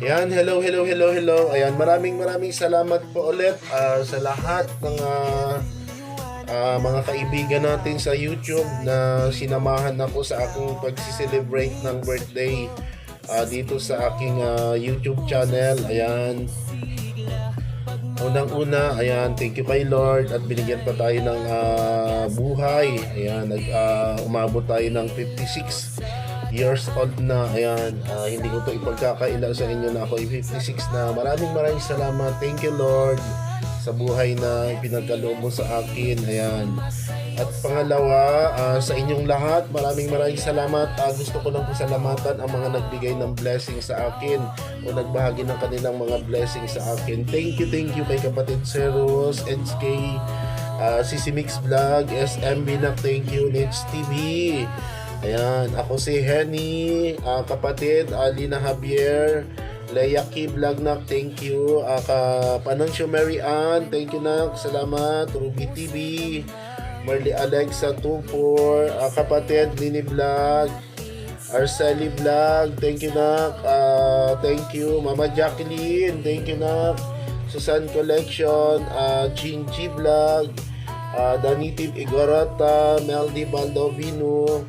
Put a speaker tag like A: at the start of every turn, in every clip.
A: hello, hello, hello, hello. Ayan, maraming maraming salamat po ulit ah, sa lahat ng ah, ah, mga kaibigan natin sa YouTube na sinamahan ako sa akong pagsi-celebrate ng birthday ah, dito sa aking ah, YouTube channel. Ayan. Unang-una, ayan, thank you kay Lord at binigyan pa tayo ng ah, buhay. Ayan, nag, ah, umabot tayo ng 56 years old na. Ayan, ah, hindi ko to ipagkakaila sa inyo na ako ay 56 na. Maraming maraming salamat. Thank you Lord sa buhay na ipinagkaloob mo sa akin. Ayan. At pangalawa, ah, sa inyong lahat, maraming maraming salamat. Ah, gusto ko lang po salamatan ang mga nagbigay ng blessing sa akin o nagbahagi ng kanilang mga blessing sa akin. Thank you, thank you kay kapatid Ceros, NSK, ah, Sisi Mix Vlog, SMB na thank you, Nets TV. Ayan, ako si Henny, ah, kapatid, Alina Javier, Leia Ki Vlog na, thank you. Uh, ka Panansyo Mary Ann, thank you na, salamat. Ruby TV, Marley Alexa Tupor, uh, kapatid Nini Vlog, Arceli Vlog, thank you na, uh, thank you. Mama Jacqueline, thank you na. Susan Collection, uh, Jean G Vlog, uh, Danitib Igorota, Meldy Baldovino,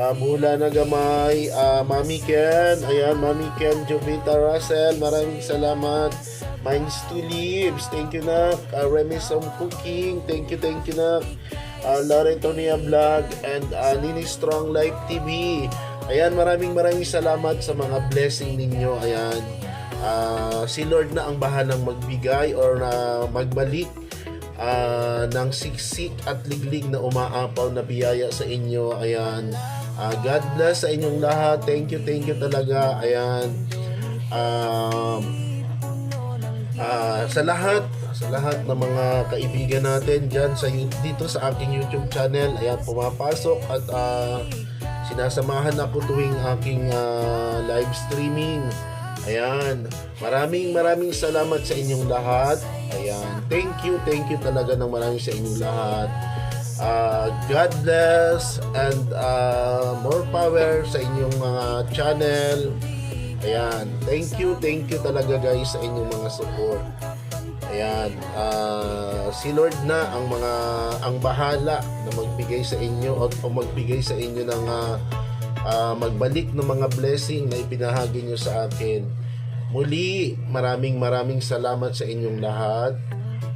A: uh, Bula na Gamay, uh, Mami Ken, ayan, Mami Ken, Jovita Russell, maraming salamat. Minds to Lives, thank you na. Uh, Remy Som Cooking, thank you, thank you na. Uh, Lauren Tonia Vlog and uh, Nini Strong Life TV. Ayan, maraming maraming salamat sa mga blessing ninyo. Ayan, Ah, si Lord na ang bahalang magbigay or na magbalik ah, ng siksik at liglig na umaapaw na biyaya sa inyo. Ayan. Ah, God bless sa inyong lahat. Thank you, thank you talaga. Ayan. Um, ah, sa lahat, sa lahat ng mga kaibigan natin dyan sa dito sa aking YouTube channel, ayan pumapasok at ah, sinasamahan ako tuwing aking ah, live streaming. Ayan. Maraming maraming salamat sa inyong lahat. Ayan. Thank you, thank you talaga ng maraming sa inyong lahat. Ah, God bless and ah, more power sa inyong mga channel. Ayan. Thank you, thank you talaga guys sa inyong mga support. Ayan. Ah, si Lord na ang mga ang bahala na magbigay sa inyo o, o magbigay sa inyo ng ah, ah, magbalik ng mga blessing na ipinahagi nyo sa akin. Muli, maraming maraming salamat sa inyong lahat.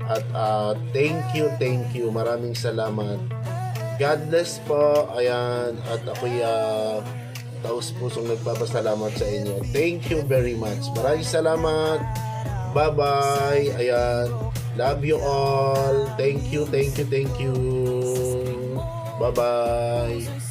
A: At ah, thank you, thank you. Maraming salamat. God bless po. Ayan. At ako'y uh, taos pusong nagpapasalamat sa inyo. Thank you very much. Maraming salamat. Bye-bye. Ayan. Love you all. Thank you, thank you, thank you. Bye-bye.